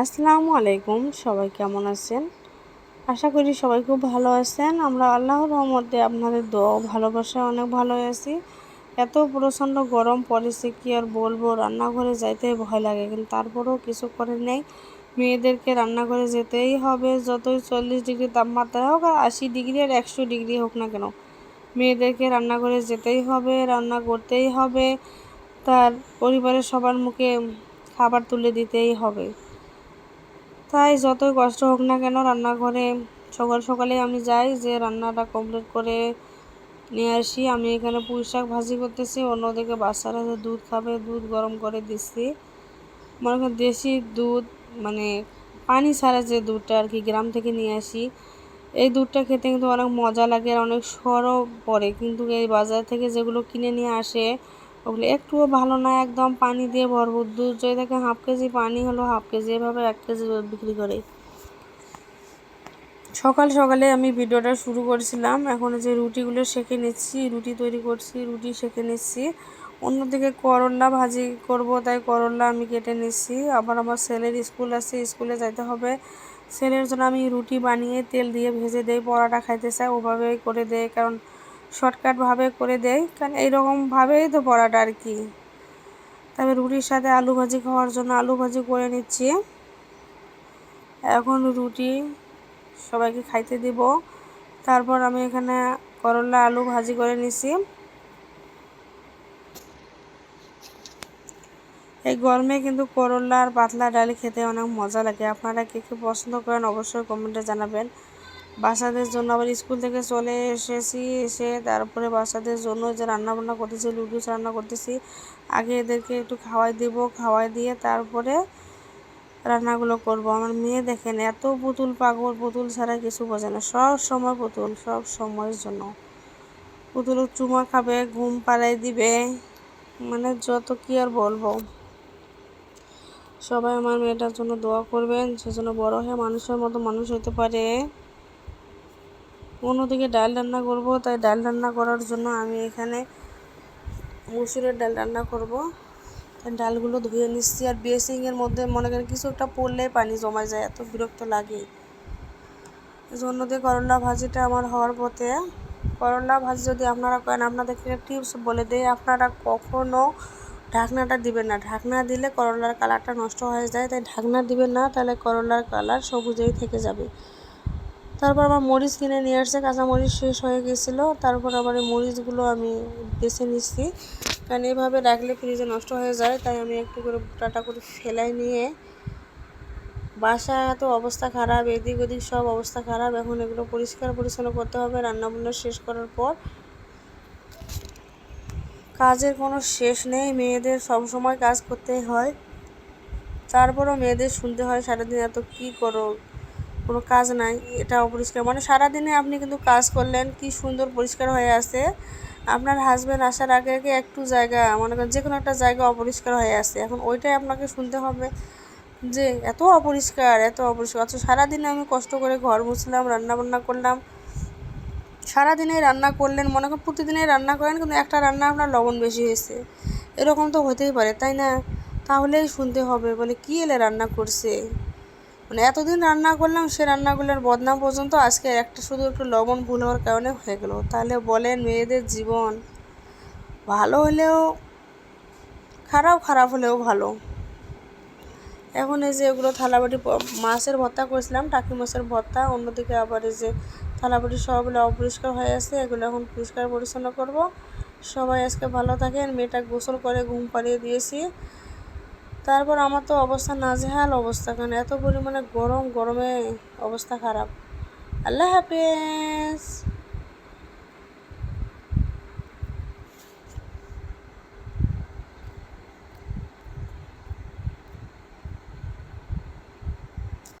আসসালামু আলাইকুম, সবাই কেমন আছেন? আশা করি সবাই খুব ভালো আছেন। আমরা আল্লাহর রহমতে আপনাদের দোয়া ভালোবাসায় অনেক ভালো আছি। এত প্রচণ্ড গরম পড়েছে, কি আর বলব? রান্নাঘরে যাইতে ভয় লাগে, কিন্তু তারপরেও কিছু করে নেই। মেয়েদেরকে রান্নাঘরে যেতেই হবে, যতই চল্লিশ ডিগ্রি তাপমাত্রা হোক আর আশি ডিগ্রি আর একশো ডিগ্রি হোক না কেন। মেয়েদেরকে রান্নাঘরে যেতেই হবে, রান্না করতেই হবে, তার পরিবারের সবার মুখে খাবার তুলে দিতেই হবে। তাই যতই কষ্ট হোক না কেন রান্নাঘরে সকাল সকালে আমি যাই, যে রান্নাটা কমপ্লিট করে নিয়ে আসি। আমি এখানে পুঁই শাক ভাজি করতেছি, অন্যদিকে বাচ্চারা যে দুধ খাবে, দুধ গরম করে দিচ্ছি। মনে করেন দেশি দুধ মানে পানি ছাড়া যে দুধটা আর কি গ্রাম থেকে নিয়ে আসি, এই দুধটা খেতে কিন্তু অনেক মজা লাগে আর অনেক সরও পড়ে। কিন্তু এই বাজার থেকে যেগুলো কিনে নিয়ে আসে ওগুলো একটুও ভালো না, একদম পানি দিয়ে ভরপুর। দুধ যদি থাকে হাফ কেজি পানি হলো, হাফ কেজি এভাবে এক কেজি বিক্রি করে। সকাল সকালে আমি ভিডিওটা শুরু করেছিলাম। এখন যে রুটিগুলো সেঁকে নিচ্ছি, রুটি তৈরি করছি, রুটি সেঁকে নিচ্ছি। অন্যদিকে করলা ভাজি করব, তাই করলা আমি কেটে নিচ্ছি। আবার আমার ছেলের স্কুল আছে, স্কুলে যাইতে হবে। ছেলের জন্য আমি রুটি বানিয়ে তেল দিয়ে ভেজে দেই, পরোটা খাইতে চাই ওভাবেই করে দেয়। কারণ শর্টকাটভাবে করে দেয়। কারণ এইরকমভাবেই তো পড়াটা আর কি। তবে রুটির সাথে আলু ভাজি খাওয়ার জন্য আলু ভাজি করে নিচ্ছি। এখন রুটি সবাইকে খাইতে দিব। তারপর আমি এখানে করলা আলু ভাজি করে নিছি। এই গরমে কিন্তু করলা আর পাতলা ডাল খেতে অনেক মজা লাগে। আপনারা কে কে পছন্দ করেন অবশ্যই কমেন্টে জানাবেন। বাচ্চাদের জন্য আবার স্কুল থেকে চলে এসেছি, এসে তারপরে বাচ্চাদের জন্য যে রান্নাবান্না করতেছি, লুডুস রান্না করতেছি, আগে এদেরকে একটু খাওয়াই দিব, খাওয়াই দিয়ে তারপরে রান্নাগুলো করব। আমার মেয়ে দেখেন, এত পুতুল পাগল, পুতুল ছাড়া কিছু বোঝে না। সব সময় পুতুল, সব সময়ের জন্য। পুতুল চুমা খাবে, ঘুম পাড়াই দিবে মানে যত কি আর বলব। সবাই আমার মেয়েটার জন্য দোয়া করবেন সেজন্য বড় হয়ে মানুষের মতো মানুষ হতে পারে। অন্যদিকে ডাল রান্না করব, তাই ডাল রান্না করার জন্য আমি এখানে মুসুরের ডাল রান্না করব। ডালগুলো ধুয়ে নিচ্ছি, আর বেসিংয়ের মধ্যে মনে করেন কিছু একটা পড়লে পানি জমা যায়, এত বিরক্ত লাগে। অন্যদিকে করলা ভাজিটা আমার হওয়ার পথে। করলা ভাজি যদি আপনারা করেন আপনাদেরকে টিপস বলে দেয় আপনারা কখনও ঢাকনাটা দিবেন না। ঢাকনা দিলে করলার কালারটা নষ্ট হয়ে যায়, তাই ঢাকনা দিবেন না, তাহলে করলার কালার সবুজেই থেকে যাবে। তারপর আবার মরিচ কিনে নিয়ে আসছে, কাঁচা মরিচ শেষ হয়ে গেছিল। তারপর আবার এই মরিচগুলো আমি বেছে নিচ্ছি। কারণ এভাবে রাখলে ফ্রিজে নষ্ট হয়ে যায়, তাই আমি একটু করে টাটা করে ফেলাই নিয়ে বাসা এত অবস্থা খারাপ, এদিক ওদিক সব অবস্থা খারাপ। এখন এগুলো পরিষ্কার পরিচ্ছন্ন করতে হবে, রান্নাবান্না শেষ করার পর কাজের কোনো শেষ নেই। মেয়েদের সব সময় কাজ করতেই হয়। তারপরও মেয়েদের শুনতে হয়, সারাদিন এত কী করো? কোনো কাজ নাই এটা অপরিষ্কার মানে সারাদিনে আপনি কিন্তু কাজ করলেন, কি সুন্দর পরিষ্কার হয়ে আছে। আপনার হাজব্যান্ড আসার আগে আগে একটু জায়গা, মনে করেন যে কোনো একটা জায়গা অপরিষ্কার হয়ে আছে। এখন ওইটাই আপনাকে শুনতে হবে যে, এত অপরিষ্কার এত অপরিষ্কার। অথচ সারাদিনে আমি কষ্ট করে ঘর মুছলাম, রান্নাবান্না করলাম। সারাদিনে রান্না করলেন, মনে করেন প্রতিদিনই রান্না করেন, কিন্তু একটা রান্না আপনার লবণ বেশি হয়েছে। এরকম তো হতেই পারে, তাই না? তাহলেই শুনতে হবে, বলে কী এলে রান্না করছে? মানে এতদিন রান্না করলাম, সে রান্নাগুলোর বদনাম পর্যন্ত আজকে একটা শুধু একটু লবণ ভুল হওয়ার কারণে হয়ে গেলো। তাহলে বলেন মেয়েদের জীবন ভালো হলেও খারাপ খারাপ হলেও ভালো। এখন এই যে এগুলো থালাবাটি মাছের ভর্তা করেছিলাম, টাকি মাছের ভর্তা, অন্যদিকে আবার এই যে থালাবাটি সবগুলো অপরিষ্কার হয়ে আছে এগুলো এখন পরিষ্কার পরিচ্ছন্ন করব। সবাই আজকে ভালো থাকেন, মেয়েটা গোসল করে ঘুম পাড়িয়ে দিয়েছি। তারপর আমার তো অবস্থা নাজেহাল অবস্থা, কারণ এত পরিমাণে গরম, গরমে অবস্থা খারাপ। আল্লাহ হাফেজ।